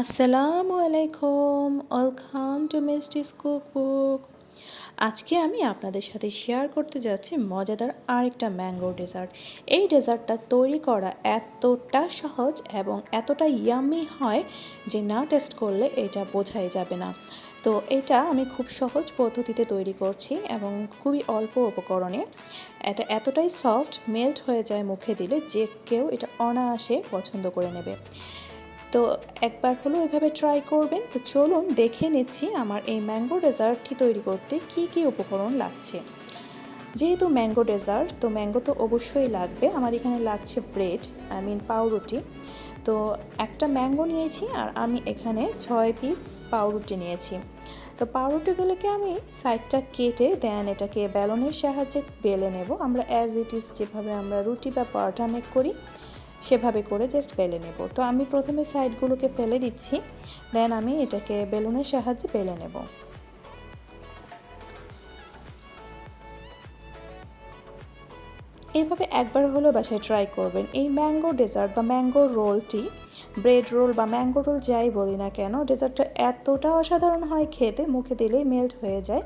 আসসালামু আলাইকুম। Welcome to মিস্টিস cookbook আজকে আমি আপনাদের সাথে শেয়ার করতে যাচ্ছি মজাদার আরেকটা ম্যাঙ্গো ডেজার্ট এই ডেজার্টটা তৈরি করা এতটা সহজ এবং এতটা ইয়ামি হয় যে না টেস্ট করলে এটা বোঝাই যাবে না। তো এটা আমি খুব সহজ পদ্ধতিতে তৈরি করছি এবং খুবই অল্প উপকরণে। এটা এতটাই সফট মেল্ট হয়ে যায় মুখে দিলে যে কেউ এটা অনায়াসে পছন্দ করে নেবে। তো একবার হলো এভাবে ট্রাই করবেন। তো চলুন দেখে নিচ্ছি আমার এই ম্যাঙ্গো ডেজার্টটি তৈরি করতে, কি কি উপকরণ লাগছে। যেহেতু ম্যাঙ্গো ডেজার্ট তো ম্যাঙ্গো তো অবশ্যই লাগবে। আমার এখানে লাগছে ব্রেড আই মিন পাউরুটি। তো একটা ম্যাঙ্গো নিয়েছি আর আমি এখানে ছয় পিস পাউরুটি নিয়েছি। তো পাউরুটিগুলোকে আমি সাইডটা কেটে দেন এটাকে ব্যালনের সাহায্যে বেলে নেব। আমরা অ্যাজ ইট ইজ যেভাবে আমরা রুটি বা পরোটা মেক করি সেভাবে করে জাস্ট বেলে নেব। তো আমি প্রথমে সাইডগুলোকে ফেলে দিচ্ছি দেন আমি এটাকে বেলুনের সাহায্যে বেলে নেব। এইভাবে একবার হলেও বাসায় ট্রাই করবেন। এই ম্যাঙ্গো ডেজার্ট বা ম্যাঙ্গো রোলটি ব্রেড রোল বা ম্যাঙ্গো রোল যাই বলি না কেন ডেজার্টটা এতটা অসাধারণ হয় খেতে, মুখে দিলেই মেল্ট হয়ে যায়।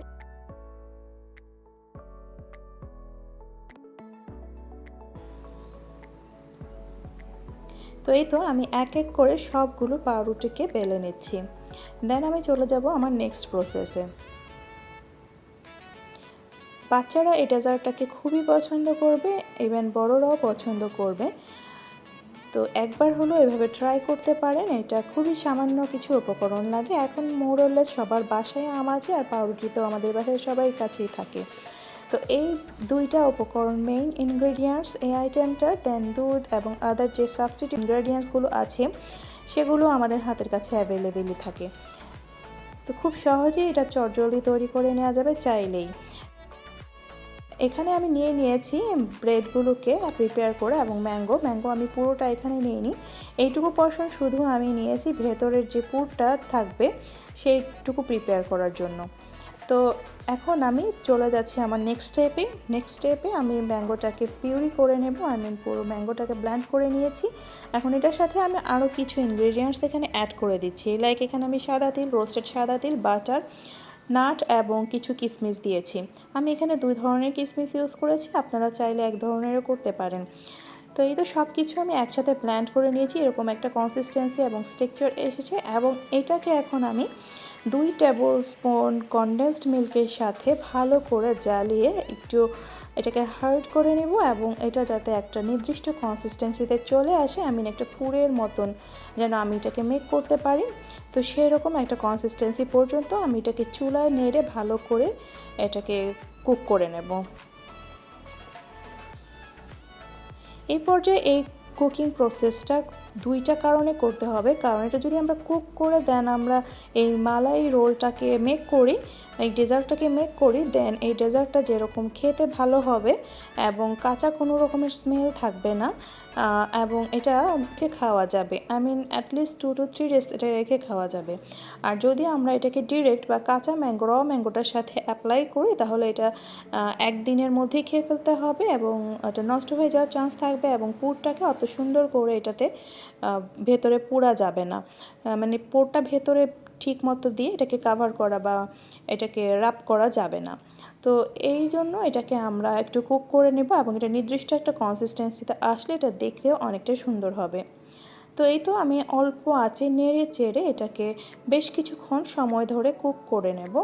তো এই তো আমি এক এক করে সবগুলো পাউরুটিকে বেলে নিচ্ছি। দেন আমি চলে যাব আমার নেক্সট প্রসেসে বাচ্চারা এই ডেজার্টটাকে খুবই পছন্দ করবে ইভেন বড়রাও পছন্দ করবে। তো একবার হলো এভাবে ট্রাই করতে পারেন, এটা খুবই সামান্য কিছু উপকরণ লাগে। এখন মোরলেস সবার বাসায় আম আছে আর পাউরুটি তো আমাদের বাসায় সবাই কাছেই থাকে। তো এই দুইটা উপকরণ মেইন ইনগ্রেডিয়েন্টস এই আইটেমটার দেন দুধ এবং আদার যে সাবস্টিট ইনগ্রেডিয়েন্টসগুলো আছে, সেগুলো আমাদের হাতের কাছে অ্যাভেলেবেলই থাকে। তো খুব সহজেই এটা চটজলদি তৈরি করে নেওয়া যাবে চাইলেই। এখানে আমি নিয়ে নিয়েছি ব্রেডগুলোকে প্রিপেয়ার করে এবং ম্যাঙ্গো ম্যাঙ্গো আমি পুরোটা এখানে নিয়ে নিই এইটুকু পর্শন শুধু আমি নিয়েছি, ভেতরের যে পুরটা থাকবে, সেইটুকু প্রিপেয়ার করার জন্য। তো এখন আমি চলে যাচ্ছি আমার নেক্সট স্টেপে নেক্সট স্টেপে আমি ম্যাঙ্গোটাকে পিউরি করে নেব। আমি পুরো ম্যাঙ্গোটাকে ব্ল্যান্ড করে নিয়েছি। এখন এটার সাথে আমি আরও কিছু ইনগ্রেডিয়েন্টস এখানে অ্যাড করে দিচ্ছি। লাইক এখানে আমি সাদা তিল রোস্টেড সাদা তিল বাটার নাট এবং কিছু কিশমিশ দিয়েছি। আমি এখানে দুই ধরনের কিশমিশ ইউজ করেছি। আপনারা চাইলে এক ধরনেরও করতে পারেন। তো এই তো সব কিছু আমি একসাথে ব্ল্যান্ড করে নিয়েছি। এরকম একটা কনসিস্টেন্সি এবং স্ট্রাকচার এসেছে এবং এটাকে এখন আমি দুই টেবিল স্পুন কনডেন্সড মিল্কের সাথে ভালো করে জ্বালিয়ে একটু এটাকে হার্ড করে নেব এবং এটা যাতে একটা নির্দিষ্ট কনসিস্টেন্সিতে চলে আসে আমি একটা পুরের মতন যেন আমি এটাকে মেক করতে পারি। তো সেরকম একটা কনসিস্টেন্সি পর্যন্ত আমি এটাকে চুলায় নেড়ে ভালো করে এটাকে কুক করে নেব। এই পর্যায়ে এই কুকিং প্রসেসটা দুইটা কারণে করতে হবে। কারণ এটা যদি আমরা কুক করে দেন আমরা এই মালাই রোলটাকে মেক করি, এই ডেজার্টটাকে মেক করি দেন এই ডেজার্টটা যেরকম খেতে ভালো হবে এবং কাঁচা কোনো রকমের স্মেল থাকবে না এবং এটাকে খাওয়া যাবে। I mean at least two two three days এটা রেখে খাওয়া যাবে। আর যদি আমরা এটাকে ডিরেক্ট বা কাঁচা ম্যাঙ্গো র ম্যাঙ্গোটার সাথে অ্যাপ্লাই করি, তাহলে এটা একদিনের মধ্যেই খেয়ে ফেলতে হবে এবং এটা নষ্ট হয়ে যাওয়ার চান্স থাকবে এবং পুরটাকে অত সুন্দর করে এটাতে ভেতরে পোড়া যাবে না। মানে পোরটা ভেতরে ঠিক মতো দিয়ে এটাকে কাভার করা বা এটাকে রাপ করা যাবে না। তো এই জন্য এটাকে আমরা একটু কুক করে নেব এবং এটা নির্দিষ্ট একটা কনসিস্টেন্সিতে আসলে এটা দেখতেও অনেকটা সুন্দর হবে। তো এই তো আমি অল্প আঁচে নেড়ে চেড়ে এটাকে বেশ কিছুক্ষণ সময় ধরে কুক করে নেব।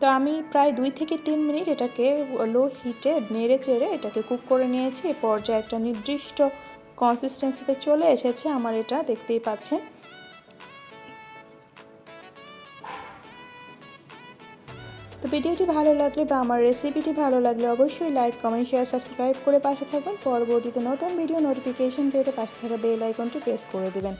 তো আমি প্রায় দুই থেকে তিন মিনিট এটাকে লো হিটে নেড়ে চেড়ে এটাকে কুক করে নিয়েছি। এ পর্যায়ে একটা নির্দিষ্ট কনসিস্টেন্সিতে চলে এসেছে, আমার এটা দেখতেই পাচ্ছেন। তো ভিডিওটি ভালো লাগলে বা আমার রেসিপিটি ভালো লাগলে অবশ্যই লাইক কমেন্ট শেয়ার সাবস্ক্রাইব করে পাশে থাকবেন পরবর্তীতে নতুন ভিডিও নোটিফিকেশন পেতে পাশে থাকা বেল আইকনটি প্রেস করে দেবেন।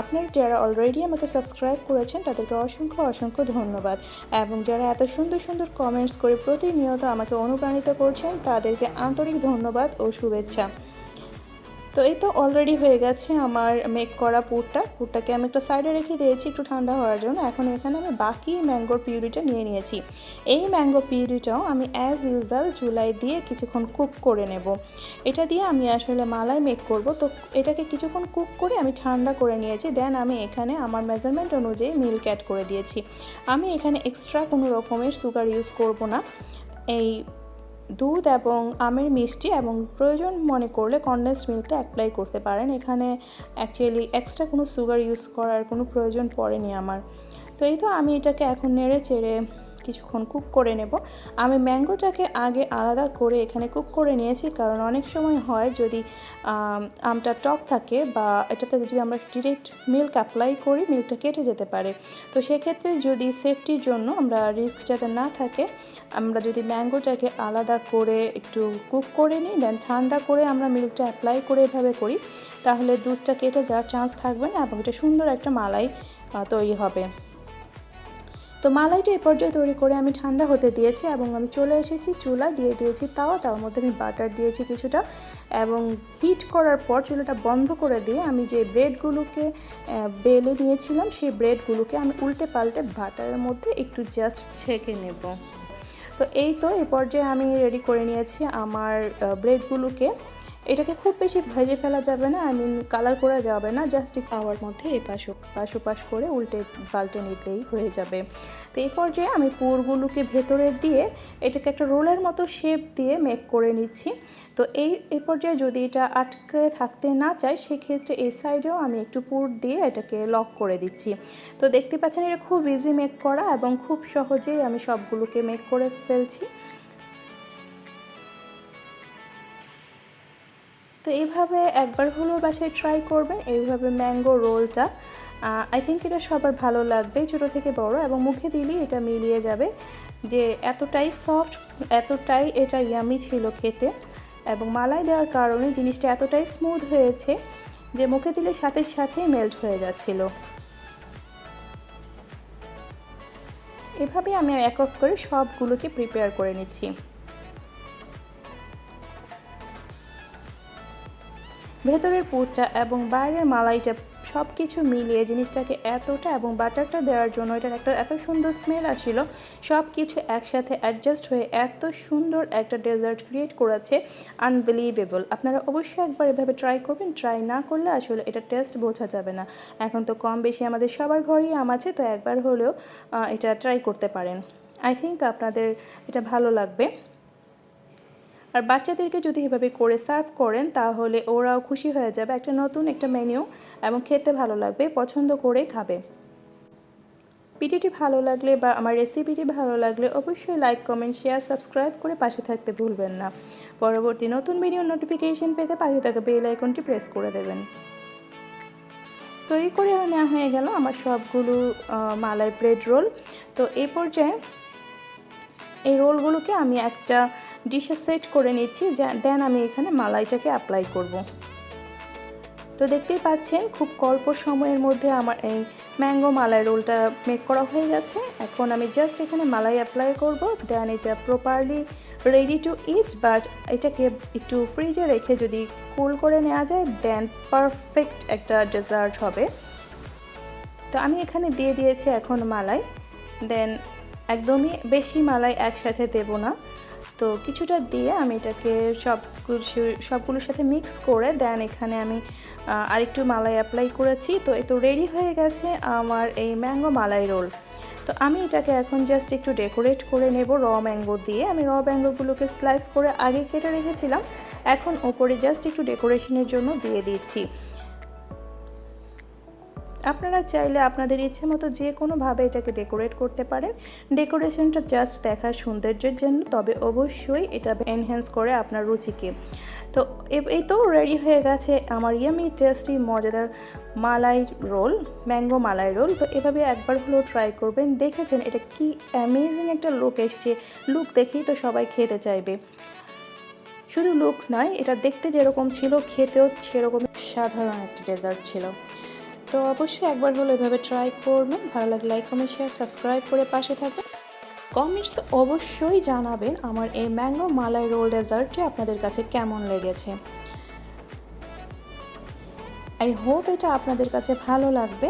আপনার যারা অলরেডি আমাকে সাবস্ক্রাইব করেছেন, তাদেরকে অসংখ্য অসংখ্য ধন্যবাদ। এবং যারা এত সুন্দর সুন্দর কমেন্টস করে প্রতিনিয়ত আমাকে অনুপ্রাণিত করছেন, তাদেরকে আন্তরিক ধন্যবাদ ও শুভেচ্ছা। তো এই তো অলরেডি হয়ে গেছে আমার মেক করা পুরটা। পুরটাকে আমি একটা সাইডে রেখে দিয়েছি, একটু ঠান্ডা হওয়ার জন্য। এখন এখানে আমি বাকি ম্যাঙ্গোর পিউরিটা নিয়ে নিয়েছি। এই ম্যাঙ্গো পিউরিটাও আমি অ্যাজ ইউজাল চুলাই দিয়ে কিছুক্ষণ কুক করে নেব। এটা দিয়ে আমি আসলে মালাই মেক করব। তো এটাকে কিছুক্ষণ কুক করে আমি ঠান্ডা করে নিয়েছি। দেন আমি এখানে আমার মেজারমেন্ট অনুযায়ী মিল্ক অ্যাড করে দিয়েছি। আমি এখানে এক্সট্রা কোনো রকমের সুগার ইউজ করব না। এই দুধ এবং আমের মিষ্টি এবং প্রয়োজন মনে করলে কনডেন্সড মিল্কটা অ্যাপ্লাই করতে পারেন। এখানে অ্যাকচুয়ালি এক্সট্রা কোনো সুগার ইউজ করার কোনো প্রয়োজন পড়েনি আমার। তো এই তো আমি এটাকে এখন নেড়ে চেড়ে কিছুক্ষণ কুক করে নেব। আমি ম্যাঙ্গোটাকে আগে আলাদা করে এখানে কুক করে নিয়েছি, কারণ অনেক সময় হয় যদি আমটা টক থাকে বা এটাতে যদি আমরা ডিরেক্ট মিল্ক অ্যাপ্লাই করি মিল্কটা কেটে যেতে পারে। তো সেক্ষেত্রে যদি সেফটির জন্য আমরা রিস্ক যাতে না থাকে আমরা যদি ম্যাঙ্গোটাকে আলাদা করে একটু কুক করে নিই দেন ঠান্ডা করে আমরা মিল্কটা অ্যাপ্লাই করে এভাবে করি, তাহলে দুধটা কেটে যাওয়ার চান্স থাকবে না এবং এটা সুন্দর একটা মালাই তৈরি হবে। তো মালাইটা এই পর্যায়ে তৈরি করে আমি ঠান্ডা হতে দিয়েছি এবং আমি চলে এসেছি চুলা, দিয়ে দিয়েছি তাওয়া তার মধ্যে আমি বাটার দিয়েছি কিছুটা এবং হিট করার পর চুলাটা বন্ধ করে দিয়ে আমি যে ব্রেডগুলোকে বেলে নিয়েছিলাম, সেই ব্রেডগুলোকে আমি উল্টে পাল্টে বাটারের মধ্যে একটু জাস্ট ছেঁকে নেব। তো এই তো এই পর্যায়ে আমি রেডি করে নিয়েছি আমার ব্রেডগুলোকে এটাকে খুব বেশি ভেজে ফেলা যাবে না আই মিন কালার করা যাবে না জাস্ট খাওয়ার মধ্যে এপাশ পাশ পাশ করে উল্টে পাল্টে নিতেই হয়ে যাবে। তো এই পর্যায়ে আমি পুরগুলোকে ভেতরে দিয়ে এটাকে একটা রোলের মতো শেপ দিয়ে মেক করে নিচ্ছি। তো এই এই পর্যায়ে যদি এটা আটকে থাকতে না চায়, সেক্ষেত্রে এই সাইডেও আমি একটু পুর দিয়ে এটাকে লক করে দিচ্ছি। তো দেখতে পাচ্ছেন এটা খুব ইজি মেক করা এবং খুব সহজেই আমি সবগুলোকে মেক করে ফেলছি। তো এইভাবে একবার হলেও বাসায় ট্রাই করবেন। এইভাবে ম্যাঙ্গো রোলটা আই থিঙ্ক এটা সবার ভালো লাগবে, ছোটো থেকে বড়, এবং মুখে দিলেই এটা মিলিয়ে যাবে যে এতটাই সফট এতটাই এটা ইয়ামি ছিল খেতে। এবং মালাই দেওয়ার কারণে জিনিসটা এতটাই স্মুথ হয়েছে যে মুখে দিলে সাথে সাথেই মেল্ট হয়ে যাচ্ছিল। এভাবে আমি এক এক করে সবগুলোকে প্রিপেয়ার করে নিচ্ছি। ভেতরের পুরটা এবং বাইরের মালাইটা সব কিছু মিলিয়ে জিনিসটাকে এতটা এবং বাটারটা দেওয়ার জন্য এটার একটা এত সুন্দর স্মেল আসছিল সব কিছু একসাথে অ্যাডজাস্ট হয়ে এত সুন্দর একটা ডেজার্ট ক্রিয়েট করেছে আনবিলিভেবল আপনারা অবশ্যই একবার এভাবে ট্রাই করবেন ট্রাই না করলে আসলে এটা টেস্ট বোঝা যাবে না। এখন তো কম বেশি আমাদের সবার ঘরেই আম আছে, তো একবার হলেও এটা ট্রাই করতে পারেন। আই থিঙ্ক আপনাদের এটা ভালো লাগবে। আর বাচ্চাদেরকে যদি এভাবে করে সার্ভ করেন, তাহলে ওরাও খুশি হয়ে যাবে। একটা নতুন একটা মেনিউ এবং খেতে ভালো লাগবে, পছন্দ করে খাবে। ভিডিওটি ভালো লাগলে বা আমার রেসিপিটি ভালো লাগলে অবশ্যই লাইক, কমেন্ট, শেয়ার, সাবস্ক্রাইব করে পাশে থাকতে ভুলবেন না। পরবর্তী নতুন ভিডিও নোটিফিকেশন পেতে পাশে থাকা বেল আইকনটি প্রেস করে দেবেন। তৈরি করে নেওয়া হয়ে গেল আমার সবগুলো মালাই ব্রেড রোল। তো এই পর্যায়ে এই রোলগুলোকে আমি একটা ডিশে সেট করে নিচ্ছি দেন আমি এখানে মালাইটাকে অ্যাপ্লাই করব। তো দেখতেই পাচ্ছেন, খুব অল্প সময়ের মধ্যে আমার এই ম্যাঙ্গো মালাই রোলটা মেক করা হয়ে গেছে। এখন আমি জাস্ট এখানে মালাই অ্যাপ্লাই করব, দেন এটা properly ready to eat but এটাকে একটু ফ্রিজে রেখে যদি কুল করে নেওয়া যায় দেন পারফেক্ট একটা ডেজার্ট হবে। তো আমি এখানে দিয়ে দিয়েছি এখন মালাই দেন একদমই বেশি মালাই একসাথে দেব না। তো কিছুটা দিয়ে আমি এটাকে সবগুলো সবগুলোর সাথে মিক্স করে দেন এখানে আমি আরেকটু মালাই অ্যাপ্লাই করেছি। তো এ তো রেডি হয়ে গেছে আমার এই ম্যাঙ্গো মালাই রোল তো আমি এটাকে এখন জাস্ট একটু ডেকোরেট করে নেব র ম্যাঙ্গো দিয়ে। আমি র ম্যাঙ্গোগুলোকে স্লাইস করে আগে কেটে রেখেছিলাম। এখন ওপরে জাস্ট একটু ডেকোরেশনের জন্য দিয়ে দিচ্ছি। আপনারা চাইলে আপনাদের ইচ্ছে মতো যে কোনোভাবে এটাকে ডেকোরেট করতে পারেন। ডেকোরেশনটা জাস্ট দেখার সৌন্দর্যের জন্য, তবে অবশ্যই এটা এনহ্যান্স করে আপনার রুচিকে। তো এই তো রেডি হয়ে গেছে আমার ইয়ামি টেস্টি মজাদার malai roll mango malai roll তো এভাবে একবার হলেও ট্রাই করবেন, দেখেছেন এটা কি অ্যামেজিং একটা লুক এসছে। লুক দেখেই তো সবাই খেতে চাইবে। শুধু লুক নয়, এটা দেখতে যেরকম ছিল, খেতেও সেরকম সাধারণ একটা ডেজার্ট ছিল। তো অবশ্যই একবার হলো এভাবে ট্রাই করবেন। ভালো লাগলে লাইক কমেন্ট শেয়ার সাবস্ক্রাইব করে পাশে থাকবেন। কমেন্টস অবশ্যই জানাবেন আমার এই ম্যাঙ্গো মালাই রোল ডেজার্টটি আপনাদের কাছে কেমন লেগেছে। আই হোপ এটা আপনাদের কাছে ভালো লাগবে।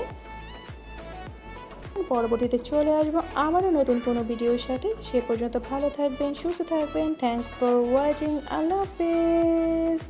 পরবর্তীতে চলে আসব আবারও নতুন কোনো ভিডিওর সাথে। সে পর্যন্ত ভালো থাকবেন, সুস্থ থাকবেন। থ্যাংকস ফর ওয়াচিং আল্লাহ হাফেজ।